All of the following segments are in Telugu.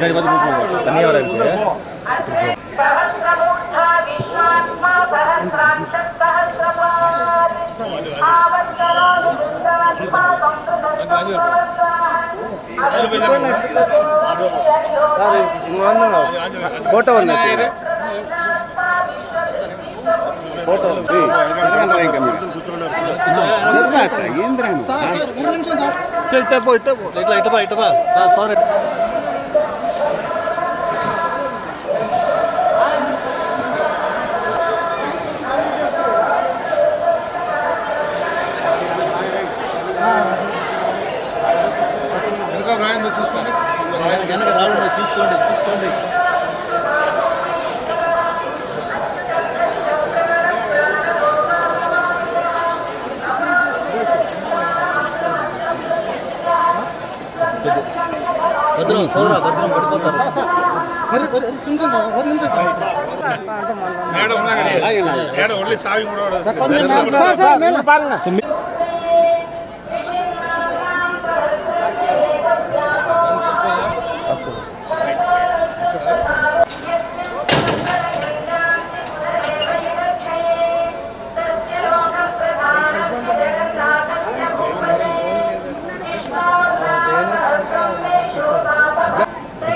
பின்னாடி பார்த்து தண்ணியாக வர இருக்குது ఫోటో ఉంది ఫోటో ఏంద్రా వెనక రావండి చూసుకోండి చూసుకోండి భద్రం సోదరా భద్రం పడిపోతారు మేడం మేడం ఒళ్ళి సావి కూడా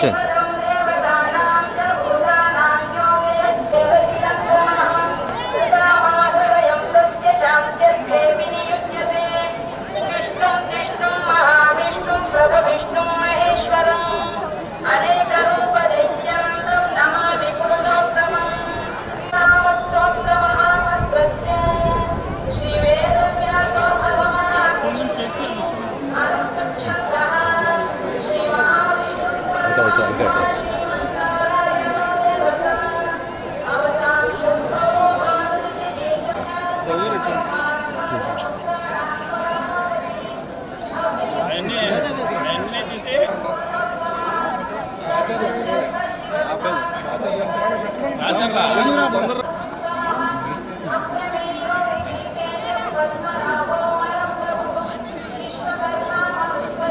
있 어.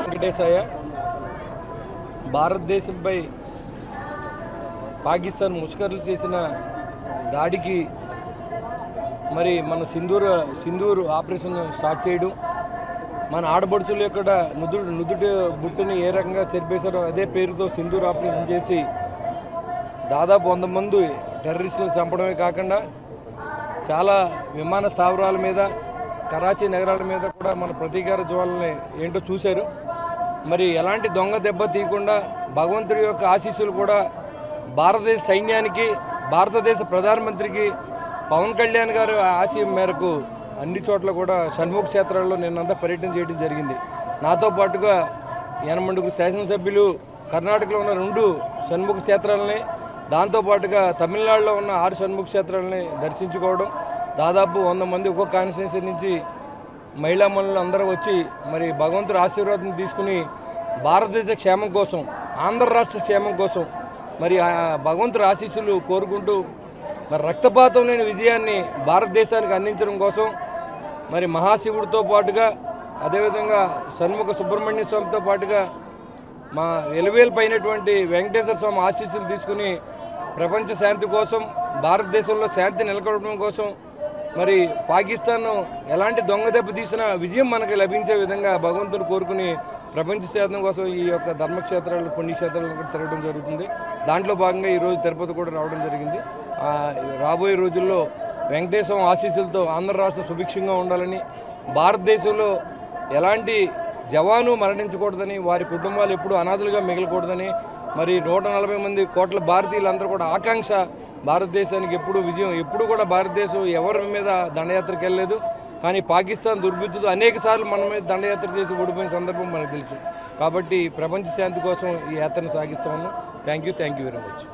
వెంకటేశయ్య భారతదేశంపై పాకిస్తాన్ ముష్కర్లు చేసిన దాడికి మరి మన సింధూర్ సింధూర్ ఆపరేషన్ స్టార్ట్ చేయడం మన ఆడబడుచులు యొక్క నుదుడు నుదుటి బుట్టుని ఏ రకంగా చెరిపేశారో అదే పేరుతో సింధూర్ ఆపరేషన్ చేసి దాదాపు వంద మంది టెర్రరిస్టులను చంపడమే కాకుండా చాలా విమాన స్థావరాల మీద కరాచీ నగరాల మీద కూడా మన ప్రతీకార జ్వాలని ఏంటో చూశారు. మరి ఎలాంటి దొంగ దెబ్బ తీయకుండా భగవంతుడి యొక్క ఆశీస్సులు కూడా భారతదేశ సైన్యానికి భారతదేశ ప్రధానమంత్రికి పవన్ కళ్యాణ్ గారు ఆశయం మేరకు అన్ని చోట్ల కూడా షణ్ముఖ క్షేత్రాల్లో నిన్నంతా పర్యటన చేయడం జరిగింది. నాతో పాటుగా ఎనమండుగురు శాసనసభ్యులు కర్ణాటకలో ఉన్న రెండు షణ్ముఖ క్షేత్రాలని దాంతోపాటుగా తమిళనాడులో ఉన్న ఆరు షణ్ముఖ క్షేత్రాలని దర్శించుకోవడం దాదాపు వంద మంది ఒక్కొక్క కాన్స్టిట్యున్సీ నుంచి మహిళా మనులు అందరూ వచ్చి మరి భగవంతుడి ఆశీర్వాదం తీసుకుని భారతదేశ క్షేమం కోసం ఆంధ్ర రాష్ట్ర క్షేమం కోసం మరి ఆ భగవంతుడి ఆశీస్సులు కోరుకుంటూ మరి రక్తపాతం లేని విజయాన్ని భారతదేశానికి అందించడం కోసం మరి మహాశివుడితో పాటుగా అదేవిధంగా షణ్ముఖ సుబ్రహ్మణ్య స్వామితో పాటుగా మా ఎలువేలిపైనటువంటి వెంకటేశ్వర స్వామి ఆశీస్సులు తీసుకుని ప్రపంచ శాంతి కోసం భారతదేశంలో శాంతి నెలకొల్పడం కోసం మరి పాకిస్తాన్ ఎలాంటి దొంగ దెబ్బ తీసినా విజయం మనకు లభించే విధంగా భగవంతుడు కోరుకుని ప్రపంచ శాతం కోసం ఈ యొక్క ధర్మక్షేత్రాలు పుణ్యక్షేత్రాలను కూడా తిరగడం జరుగుతుంది. దాంట్లో భాగంగా ఈరోజు తిరుపతి కూడా రావడం జరిగింది. రాబోయే రోజుల్లో వెంకటేశ్వర ఆశీస్సులతో ఆంధ్ర రాష్ట్రం సుభిక్షంగా ఉండాలని భారతదేశంలో ఎలాంటి జవాను మరణించకూడదని వారి కుటుంబాలు ఎప్పుడూ అనాథలుగా మిగలకూడదని మరి నూట నలభై మంది కోట్ల భారతీయులందరూ కూడా ఆకాంక్ష భారతదేశానికి ఎప్పుడు విజయం ఎప్పుడు కూడా భారతదేశం ఎవరి మీద దండయాత్రకు వెళ్ళలేదు. కానీ పాకిస్తాన్ దుర్బుద్ధితో అనేక సార్లు మన మీద దండయాత్ర చేసి ఓడిపోయిన సందర్భం మనకు తెలుసు. కాబట్టి ప్రపంచ శాంతి కోసం ఈ యాత్రను సాగిస్తా ఉన్నాం. Thank you thank you very much